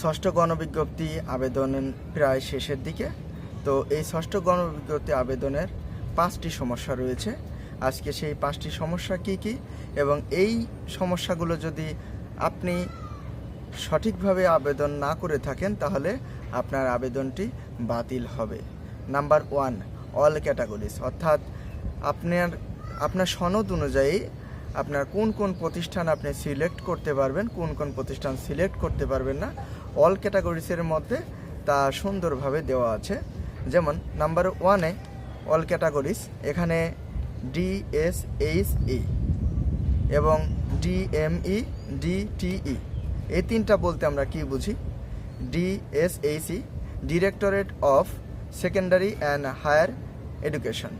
ষষ্ঠ গণবিজ্ঞপ্তি আবেদন প্রায় শেষের দিকে। তো এই ষষ্ঠ গণবিজ্ঞপ্তি আবেদনের পাঁচটি সমস্যা রয়েছে। আজকে সেই পাঁচটি সমস্যা কি কি? এবং এই সমস্যাগুলো যদি আপনি সঠিকভাবে আবেদন না করে থাকেন, তাহলে আপনার আবেদনটি বাতিল হবে। Number one, all categories. অর্থাৎ আপনার আপনার সনদ অনুযায়ী আপনার কোন কোন প্রতিষ্ঠান আপনি সিলেক্ট করতে পারবেন, কোন কোন প্রতিষ্ঠান সিলেক্ট করতে পারবেন না অল ক্যাটাগরিজের মধ্যে তা সুন্দরভাবে দেওয়া আছে। যেমন নাম্বার ওয়ানে অল ক্যাটাগরিজ এখানে ডিএসএইচই এবং ডিএমই ডিটিই এই তিনটা বলতে আমরা কি বুঝি? DSHE directorate of secondary and higher education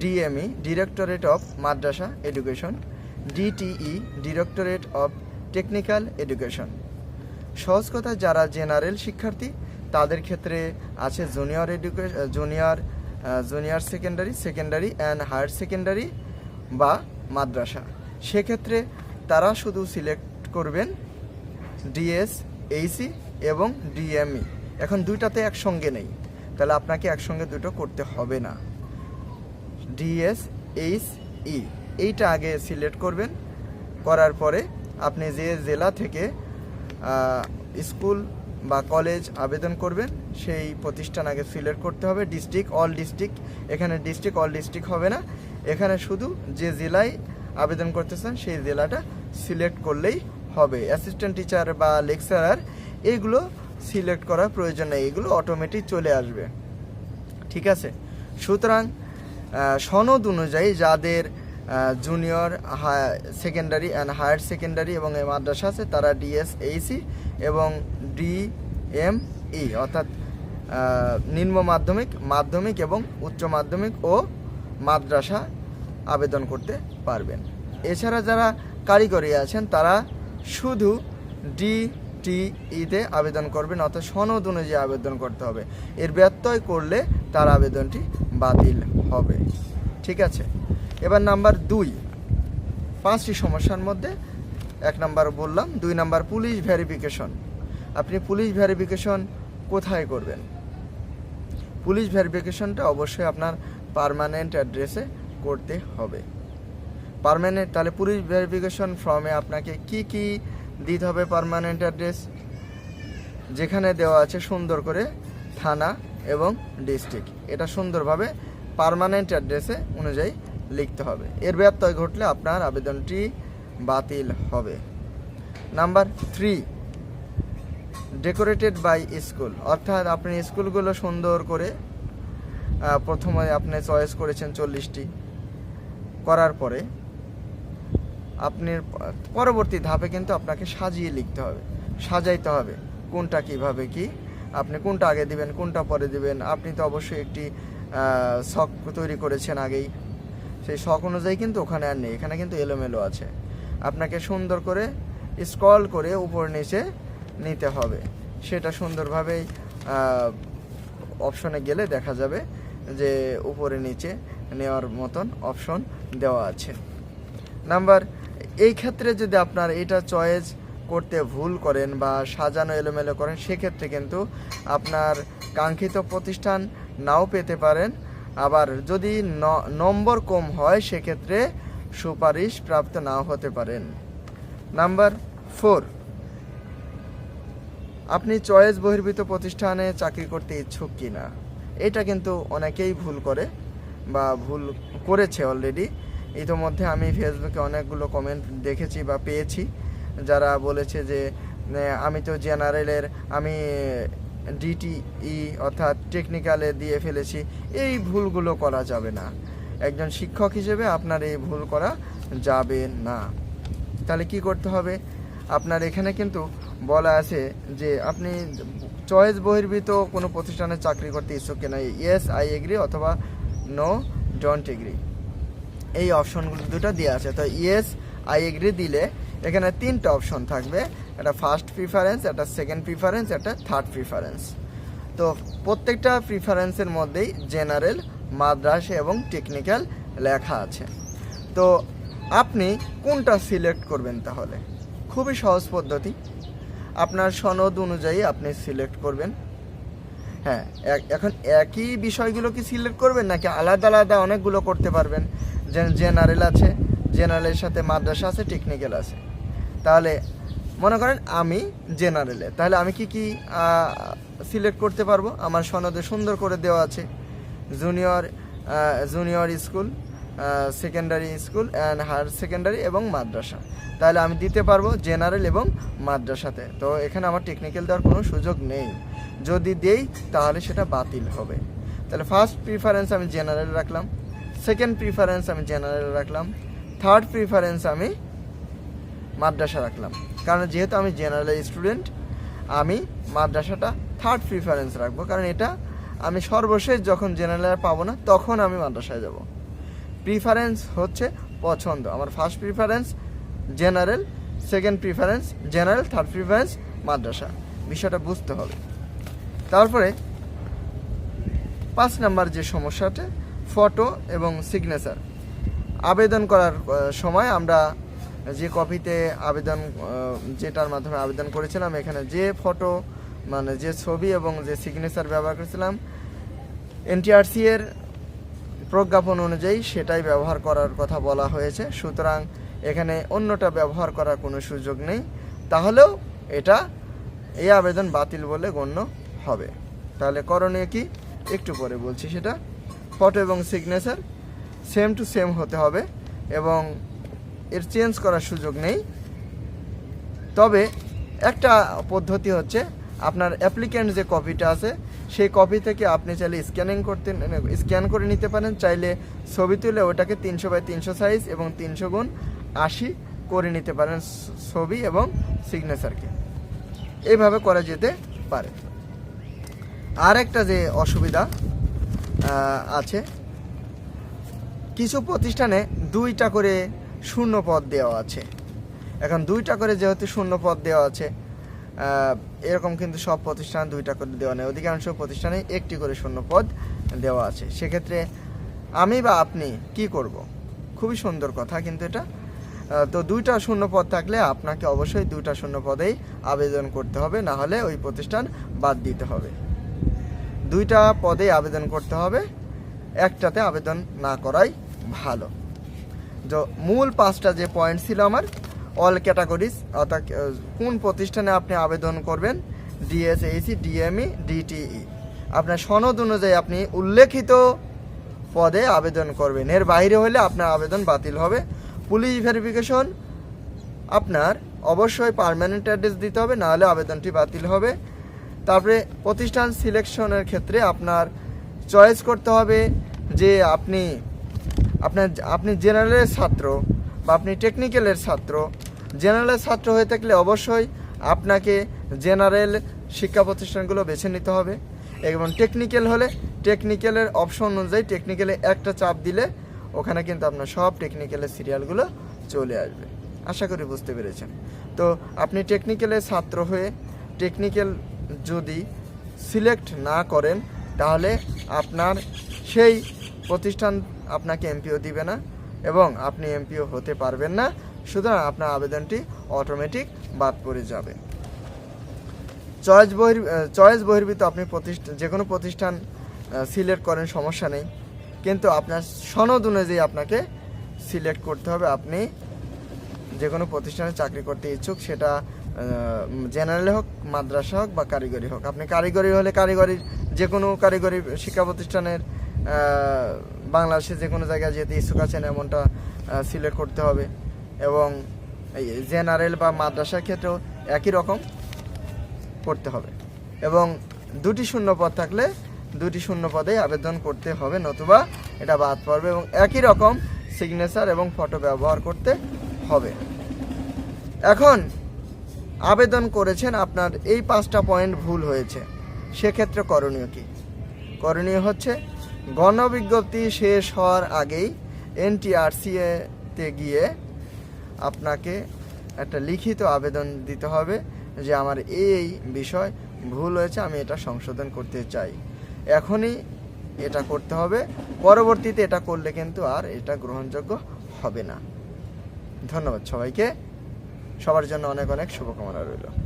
DME directorate of madrasa education DTE directorate of technical education সহজ কথা, যারা জেনারেল শিক্ষার্থী, তাদের ক্ষেত্রে আছে junior education junior junior secondary secondary and higher secondary বা মাদ্রাসা। সেক্ষেত্রে তারা শুধু সিলেক্ট করবেন ডিএস এইসি এবং ডিএমই। এখন দুইটাতে একসঙ্গে নেই। তাহলে আপনাকে একসঙ্গে দুটো করতে হবে না। ডিএস, এইচ ই, এইটা আগে সিলেক্ট করবেন। করার পরে আপনি যে জেলা থেকে স্কুল বা কলেজ আবেদন করবেন। সেই প্রতিষ্ঠান আগে সিলেক্ট করতে হবে। ডিস্ট্রিক্ট অল ডিস্ট্রিক্ট এখানে ডিস্ট্রিক্ট অল ডিস্ট্রিক্ট হবে না। এখানে শুধু যে জেলায় আবেদন করতেছেন, সেই জেলাটা সিলেক্ট করলেই হবে। অ্যাসিস্ট্যান্ট টিচার বা লেকচারার এইগুলো সিলেক্ট করার প্রয়োজন নেই। এগুলো অটোমেটিক চলে আসবে। ঠিক আছে? সুতরাং সনদ অনুযায়ী যাদের junior secondary and higher secondary এবং এই মাদ্রাসা আছে, তারা ডিএসএইসি এবং ডিএমই অর্থাৎ নিম্ন মাধ্যমিক মাধ্যমিক এবং উচ্চ মাধ্যমিক ও মাদ্রাসা আবেদন করতে পারবেন। এছাড়া যারা কারিগরি আছেন, তারা শুধু ডিটিইতে আবেদন করবেন, অর্থাৎ সনদ অনুযায়ী আবেদন করতে হবে। এর ব্যত্যয় করলে তার আবেদনটি বাতিল হবে। ঠিক আছে? এবার নাম্বার দুই। পাঁচটি সমস্যার মধ্যে এক নাম্বার বললাম, দুই নাম্বার পুলিশ ভেরিফিকেশন। আপনি পুলিশ ভেরিফিকেশন কোথায় করবেন? পুলিশ ভেরিফিকেশনটা অবশ্যই আপনার পার্মানেন্ট অ্যাড্রেসে করতে হবে। পারমানেন্ট, তাহলে পুলিশ ভেরিফিকেশন ফর্মে আপনাকে কি কি দিতে হবে পারমানেন্ট অ্যাড্রেস? যেখানে দেওয়া আছে সুন্দর করে থানা এবং ডিস্ট্রিক্ট। এটা সুন্দরভাবে পারমানেন্ট অ্যাড্রেসে অনুযায়ী লিখতে হবে। এর ব্যত্যয় ঘটলে আপনার আবেদনটি বাতিল হবে। Number three, decorated by school. অর্থাৎ আপনি স্কুলগুলো সুন্দর করে প্রথমে আপনি চয়েস করেছেন চল্লিশটি। করার পরে আপনি প- পরবর্তী ধাপে কিন্তু আপনাকে সাজিয়ে লিখতে হবে। সাজাইতে হবে কোনটা কীভাবে কি, আপনি কোনটা আগে দিবেন, কোনটা পরে দিবেন। আপনি তো অবশ্যই একটি শখ তৈরি করেছেন আগেই। সেই শখ অনুযায়ী কিন্তু ওখানে আর নেই, এখানে কিন্তু এলোমেলো আছে। আপনাকে সুন্দর করে স্ক্রল করে উপর নিচে নিতে হবে। সেটা সুন্দরভাবেই অপশনে গেলে দেখা যাবে যে উপরে নিচে নেওয়ার মতন অপশন দেওয়া আছে। নাম্বার এই ক্ষেত্রে যদি আপনার এটা চয়েস করতে ভুল করেন বা সাজানো এলোমেলো করেন, সেক্ষেত্রে কিন্তু আপনার কাঙ্ক্ষিত প্রতিষ্ঠান নাও পেতে পারেন। আবার যদি নম্বর কম হয়, সেক্ষেত্রে সুপারিশ প্রাপ্ত নাও হতে পারেন। Number four. আপনি চয়েস বহির্ভূত প্রতিষ্ঠানে চাকরি করতে ইচ্ছুক কি না এটা কিন্তু অনেকেই ভুল করে বা ভুল করেছে অলরেডি ইতোমধ্যে আমি ফেসবুকে অনেকগুলো কমেন্ট দেখেছি বা পেয়েছি, যারা বলেছে যে, আমি তো জেনারেলের আমি ডিটিই অর্থাৎ টেকনিক্যালে দিয়ে ফেলেছি, এই ভুলগুলো করা যাবে না। একজন শিক্ষক হিসেবে আপনার এই ভুল করা যাবে না। তাহলে কি করতে হবে? আপনার এখানে কিন্তু বলা আছে যে আপনি চয়েস বহির্ভূত কোনো প্রতিষ্ঠানে চাকরি করতে ইচ্ছুক কিনা, ইয়েস, আই এগ্রি অথবা নো, ডোন্ট এগ্রি। এই অপশনগুলো দুটো দেওয়া আছে। তো ইয়েস, আই এগ্রি দিলে এখানে তিনটা অপশন থাকবে। একটা ফার্স্ট প্রিফারেন্স একটা সেকেন্ড প্রিফারেন্স একটা থার্ড প্রিফারেন্স তো প্রত্যেকটা প্রিফারেন্সের মধ্যেই জেনারেল মাদ্রাস এবং টেকনিক্যাল লেখা আছে। তো আপনি কোনটা সিলেক্ট করবেন তাহলে? খুবই সহজ পদ্ধতি। আপনার সনদ অনুযায়ী আপনি সিলেক্ট করবেন। হ্যাঁ এখন একই বিষয়গুলো কি সিলেক্ট করবেন, নাকি আলাদা আলাদা অনেকগুলো করতে পারবেন? জেনারেল আছে জেনারেলের সাথে মাদ্রাসা আছে টেকনিক্যাল আছে। তাহলে মনে করেন আমি জেনারেলে তাহলে আমি কি কি সিলেক্ট করতে পারব? আমার সনদে সুন্দর করে দেওয়া আছে। Junior junior school secondary school and higher secondary এবং মাদ্রাসা। তাহলে আমি দিতে পারব জেনারেল এবং মাদ্রাসাতে। তো এখানে আমার টেকনিক্যাল দেওয়ার কোনো সুযোগ নেই। যদি দেই, তাহলে সেটা বাতিল হবে। তাহলে ফার্স্ট প্রিফারেন্স আমি জেনারেল রাখলাম। সেকেন্ড প্রিফারেন্স আমি জেনারেল রাখলাম। থার্ড প্রিফারেন্স আমি মাদ্রাসা রাখলাম। কারণ যেহেতু আমি জেনারেল স্টুডেন্ট আমি মাদ্রাসাটা থার্ড প্রিফারেন্স রাখব। কারণ এটা আমি সর্বশেষ যখন জেনারেল পাবো না, তখন আমি মাদ্রাসায় যাব। প্রিফারেন্স হচ্ছে পছন্দ। আমার first preference general second preference general third preference মাদ্রাসা। বিষয়টা বুঝতে হবে। তারপরে পাঁচ নাম্বার যে সমস্যাটা ফটো এবং সিগনেচার আবেদন করার সময় আমরা যে কপিতে আবেদন যেটার মাধ্যমে আবেদন করেছিলাম, এখানে যে ফটো মানে যে ছবি এবং যে সিগনেচার ব্যবহার করেছিলাম এনটিআরসি এর প্রজ্ঞাপন অনুযায়ী সেটাই ব্যবহার করার কথা বলা হয়েছে। সুতরাং এখানে অন্যটা ব্যবহার করার কোনো সুযোগ নেই। তাহলেও এটা এই আবেদন বাতিল বলে গণ্য হবে। তাহলে করণীয় কি? একটু পরে বলছি সেটা। ফটো এবং সিগনেচার সেম টু সেম হতে হবে এবং এর চেঞ্জ করার সুযোগ নেই। তবে একটা পদ্ধতি হচ্ছে আপনার অ্যাপ্লিক্যান্ট যে কপিটা আছে, সেই কপি থেকে আপনি চাইলে স্ক্যানিং করতে, স্ক্যান করে নিতে পারেন। চাইলে ছবি তুলে ওটাকে তিনশো বাই তিনশো সাইজ এবং তিনশো গুণ আশি করে নিতে পারেন ছবি এবং সিগনেচারকে। এইভাবে করা যেতে পারে। আর একটা যে অসুবিধা আছে, কিছু প্রতিষ্ঠানে দুইটা করে শূন্য পদ দেওয়া আছে। এখন দুইটা করে যেহেতু শূন্য পদ দেওয়া আছে এরকম কিন্তু সব প্রতিষ্ঠান দুইটা করে দেওয়া নেই। অধিকাংশ প্রতিষ্ঠানে একটি করে শূন্য পদ দেওয়া আছে। সেক্ষেত্রে আমি বা আপনি কি করব? খুবই সুন্দর কথা কিন্তু এটা। তো দুইটা শূন্য পদ থাকলে আপনাকে অবশ্যই দুইটা শূন্য পদেই আবেদন করতে হবে, না হলে ওই প্রতিষ্ঠান বাদ দিতে হবে। দুইটা পদে আবেদন করতে হবে, একটাতে আবেদন না করাই ভালো। মূল পাঁচটা যে পয়েন্ট ছিল আমার অল ক্যাটাগরিজ অর্থাৎ কোন প্রতিষ্ঠানে আপনি আবেদন করবেন? ডিএসএইসি ডিএমই ডিটিই আপনার সনদ অনুযায়ী আপনি উল্লেখিত পদে আবেদন করবেন। এর বাইরে হলে আপনার আবেদন বাতিল হবে। পুলিশ ভেরিফিকেশন আপনার অবশ্যই পার্মানেন্ট অ্যাড্রেস দিতে হবে, নাহলে আবেদনটি বাতিল হবে। তারপরে প্রতিষ্ঠান সিলেকশনের ক্ষেত্রে আপনার চয়েস করতে হবে যে আপনি আপনার আপনি জেনারেলের ছাত্র বা আপনি টেকনিক্যালের ছাত্র, জেনারেলের ছাত্র হয়ে থাকলে অবশ্যই আপনাকে জেনারেল শিক্ষা প্রতিষ্ঠানগুলো বেছে নিতে হবে এবং টেকনিক্যাল হলে টেকনিক্যালের অপশন অনুযায়ী টেকনিক্যালে একটা চাপ দিলে ওখানে কিন্তু আপনার সব টেকনিক্যালের সিরিয়ালগুলো চলে আসবে। আশা করি বুঝতে পেরেছেন। তো আপনি টেকনিক্যালের ছাত্র হয়ে টেকনিক্যাল যদি সিলেক্ট না করেন, তাহলে আপনার সেই প্রতিষ্ঠান আপনাকে এমপিও দিবে না এবং আপনি এমপিও হতে পারবেন না, সুতরাং আপনার আবেদনটি অটোমেটিক বাদ পড়ে যাবে। চয়েস বহির, চয়েস বহির্ভূত আপনি প্রতিষ্ঠান যে কোনো প্রতিষ্ঠান সিলেক্ট করেন, সমস্যা নেই। কিন্তু আপনার সনদ অনুযায়ী আপনাকে সিলেক্ট করতে হবে। আপনি যে কোনো প্রতিষ্ঠানে চাকরি করতে ইচ্ছুক, সেটা জেনারেল হোক, মাদ্রাসা হোক বা কারিগরি হোক। আপনি কারিগরি হলে কারিগরির যে কোনো কারিগরি শিক্ষা প্রতিষ্ঠানের বাংলাদেশে যে কোনো জায়গায় যেতে ইচ্ছুক আছেন এমনটা সিলেক্ট করতে হবে। এবং জেনারেল বা মাদ্রাসার ক্ষেত্রেও একই রকম করতে হবে। এবং দুটি শূন্য পদ থাকলে দুটি শূন্য পদে আবেদন করতে হবে, নতুবা এটা বাদ পড়বে এবং একই রকম সিগনেচার এবং ফটো ব্যবহার করতে হবে। এখন আবেদন করেছেন আপনার এই পাঁচটা পয়েন্ট ভুল হয়েছে। সেক্ষেত্রে করণীয় কি? করণীয় হচ্ছে গণবিজ্ঞপ্তি শেষ হওয়ার আগেই এনটিআরসিএ তে গিয়ে আপনাকে একটা লিখিত আবেদন দিতে হবে যে আমার এই বিষয় ভুল হয়েছে, আমি এটা সংশোধন করতে চাই। এখনই এটা করতে হবে, পরবর্তীতে এটা করলে কিন্তু আর এটা গ্রহণযোগ্য হবে না। ধন্যবাদ সবাইকে। সবার জন্য অনেক অনেক শুভকামনা রইল।